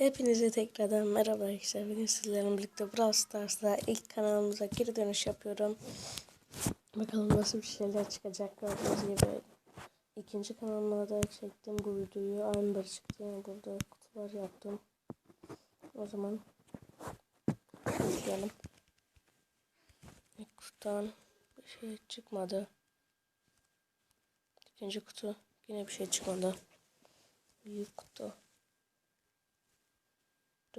Hepinize tekrardan merhaba arkadaşlar. Bugün sizlerle birlikte Brawl Stars'ta ilk kanalımıza geri dönüş yapıyorum. Bakalım nasıl bir şeyler çıkacak. Gördüğünüz gibi ikinci kanalıma da çektim bu videoyu. Amber çıktı. Yani burada kutular yaptım. O zaman başlayalım. İlk kutudan bir şey çıkmadı. İkinci kutu yine bir şey çıkmadı. Büyük kutu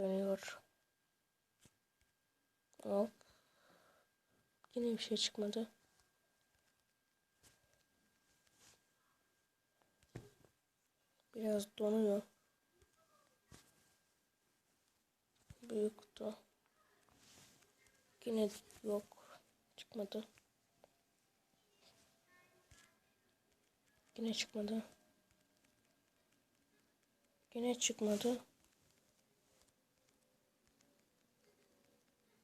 dönüyor. Hop. Yine bir şey çıkmadı. Biraz donuyor. Büyük. Yine yok. Çıkmadı. Yine çıkmadı. Yine çıkmadı.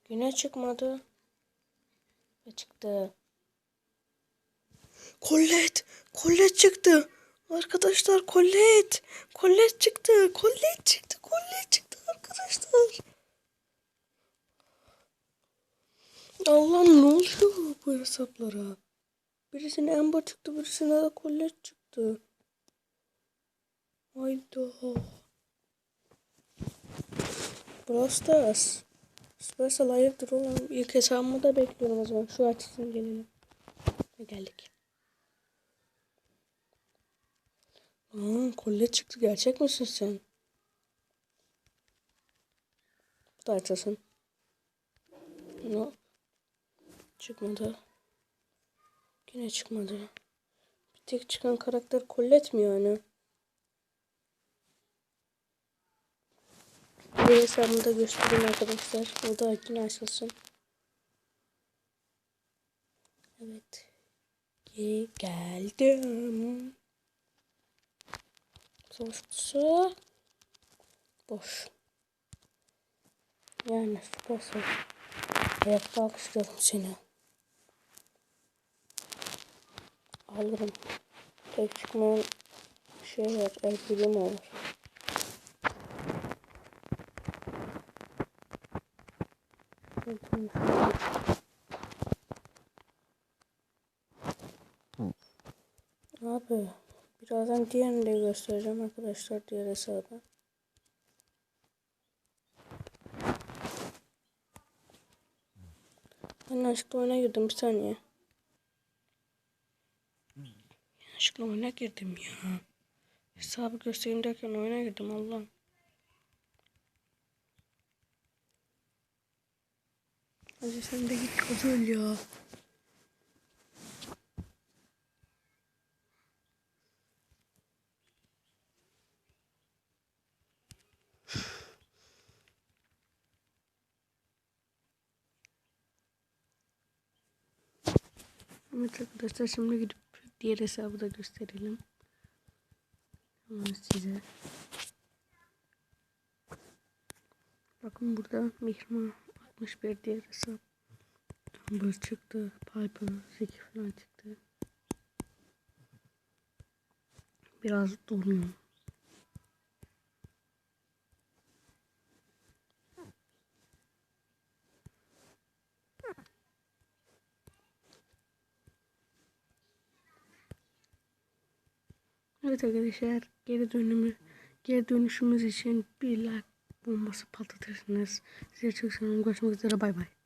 Yine çıkmadı. Ve çıktı. Colette! Colette çıktı. Arkadaşlar Colette! Colette çıktı. Colette çıktı. Colette çıktı arkadaşlar. Allah'ım ne oluyor bu hesaplara? Birisine Amber çıktı, birisine de Colette çıktı. Hayda. Brawl Stars. Supercell hayırdır oğlum. İlk hesabımı da bekliyorum o zaman. Şu açsın gelelim. Geldik. Aa, kolye çıktı. Gerçek misin sen? Bu da açasın. No. Çıkmadı. Yine çıkmadı. Bir tek çıkan karakter Colette mi yani? Bir hesabımı da göstereyim arkadaşlar. O da yine açılsın. Evet. Geri geldim. Savaş kutusu. Boş. Yani süpersin. Ayakta alkışlıyorum seni. Alırım. Tek çıkmayan şey var. El olur. Abi birazdan diğerini de göstereceğim arkadaşlar diğer hesabı. Ben oyuna girdim bir saniye. Oyuna girdim ya. Hesabı göstereyim derken oyuna girdim Allah'ım. Hadi sen de git kazıl ya. Evet arkadaşlar şimdi gidip diğer hesabı da gösterelim. Ama size. Bakın burada Mihma 61 diğer hesap. Amber çıktı. Piper Zeki falan çıktı. Biraz donuyor. Evet arkadaşlar geri dönümü geri dönüşümüz için bir like bombası patlatırsınız. Size çok seviyorum. Görüşmek üzere bay bay.